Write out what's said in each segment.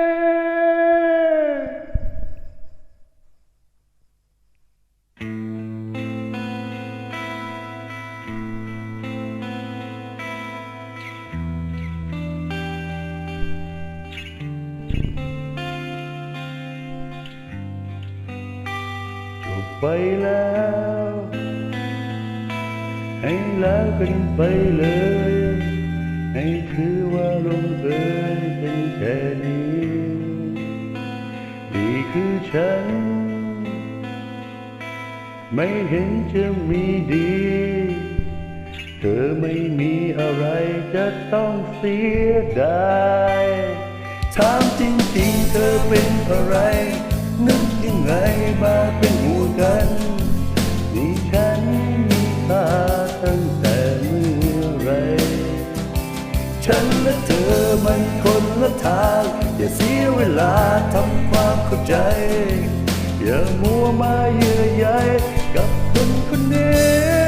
บ ไปแล้ว ให้แล้วกันไปเลย ให้ถือว่าลงเอยเป็นแค่นี้นี่คือฉัน ไม่เห็นจะมีดี เธอไม่มีอะไรจะต้องเสียดายถามจริงๆเธอเป็นอะไรนึก ยังไงมาเป็นห่วงกันนี่ฉันมีตาตั้งแต่เมื่อไร ฉันและเธอมันคนละทาง อย่าเสียเวลาทำความเข้าใจ อย่ามัวมาเยื่อใยกับคนคนนี้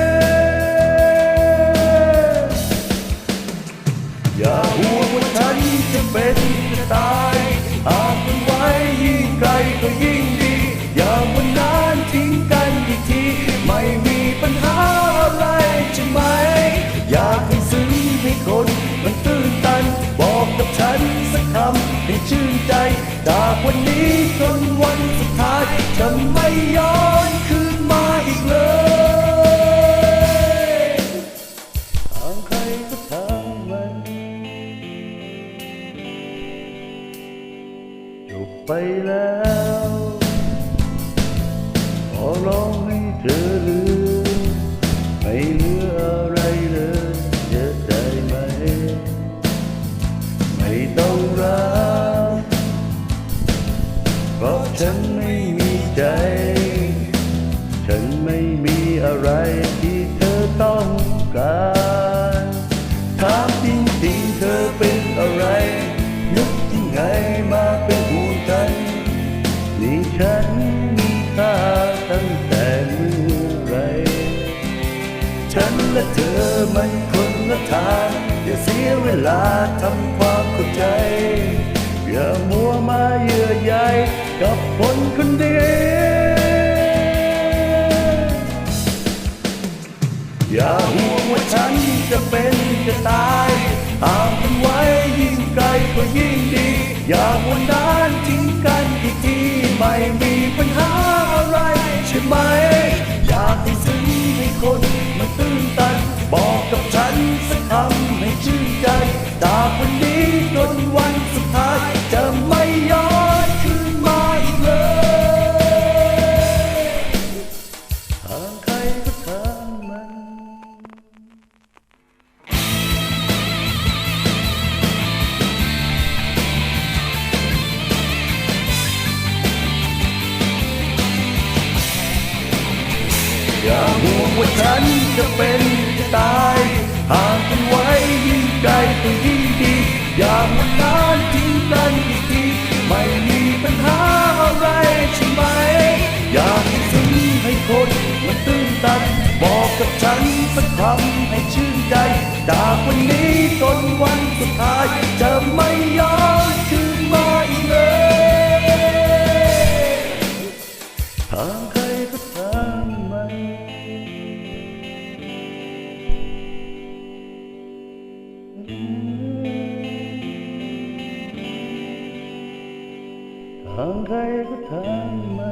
จากวันนี้จนวันสุดท้ายจะไม่ย้อนคืนมาอีกเลยทางใครก็ทางมันจบไปแล้วขอร้องให้เธอลืม ฉันไม่มีอะไรที่เธอต้องการถามจริงๆเธอเป็นอะไรนึกยังไงมาเป็นห่วงกันนี่ฉันมีค่าตั้งแต่เมื่อไหรฉันและเธอมันคนละทาง อย่าเสียเวลาทำความเข้าใจ อย่ามัวมาเยื่อใยกับคนคนเดียว อย่าห่วงว่าฉันจะเป็นจะตายหากมันไว้ยิ่งไกลก็ยิ่งดี อย่าวนนานทิ้งกันอีกทีไม่มีปัญหาอะไรใช่ไหม อยากให้ซึ้งให้คน ห่วงว่าฉันจะเป็นจะตายห่างกันไว้ยิ่งไกลก็ยิ่งดี อย่ามันนานทิ้งกันอีกทีไม่มีปัญหาอะไรใช่ไหม อยากให้ซึ้งให้คนมันตื้นตัน บอกกับฉันสักคำให้ชื่นใจ จากวันนี้จนวันสุดท้าย ทางใ